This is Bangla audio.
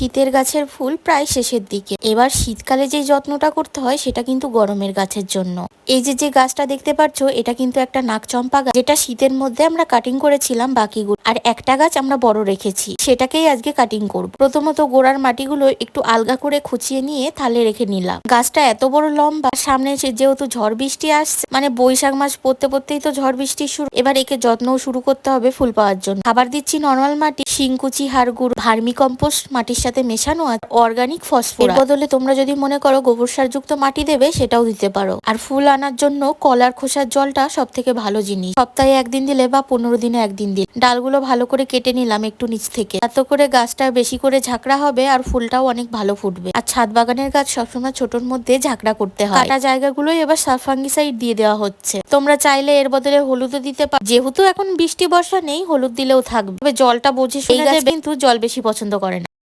শীতের গাছের ফুল প্রায় শেষের দিকে। এবার শীতকালে যে যত্নটা করতে হয়, সেটা কিন্তু গরমের গাছের জন্য। এই যে যে গাছটা দেখতে পাচ্ছ এটা কিন্তু একটা নাকচম্পা গাছ, যেটা শীতের মধ্যে আমরা কাটিং করেছিলাম বাকিগুলো। আর একটা গাছ আমরা বড় রেখেছি, সেটাকেই আজকে কাটিং করব। প্রথমত গোড়ার মাটিগুলো একটু আলগা করে খুঁচিয়ে নিয়ে থালে রেখে নিলাম। গাছটা এত বড় লম্বা, সামনে যেহেতু ঝড় বৃষ্টি আসছে মানে বৈশাখ মাস পড়তে পড়তেই তো ঝড় বৃষ্টি শুরু। এবার একে যত্নও শুরু করতে হবে ফুল পাওয়ার জন্য। খাবার দিচ্ছি নর্মাল মাটি, শিংকুচি, হাড়গুড় ভার্মি কম্পোস্ট মাটির মেশানো আছে অর্গানিক ফসফরাস। বদলে তোমরা যদি মনে করো গোবর সারযুক্ত মাটি দেবে সেটাও দিতে পারো। আর ফুল আনার জন্য কলার খোসার জলটা সব থেকে ভালো জিনিস। সপ্তাহে একদিন দিলে বা পনেরো দিনে একদিন দিলে। ডালগুলো ভালো করে কেটে নিলাম একটু নিচ থেকে। এত করে গাছটা বেশি করে ঝাঁকড়া হবে আর ফুলটাও অনেক ভালো ফুটবে। আর ছাদ বাগানের গাছ সবসময় ছোটর মধ্যে ঝাঁকড়া করতে হয়। কাটা জায়গাগুলোই এবার সাফাঙ্গিসাইড দিয়ে দেওয়া হচ্ছে। তোমরা চাইলে এর বদলে হলুদও দিতে পারো। যেহেতু এখন বৃষ্টি বর্ষা নেই হলুদ দিলেও থাকবে। তবে জলটা বোঝে শুনে কিন্তু জল বেশি পছন্দ করে না।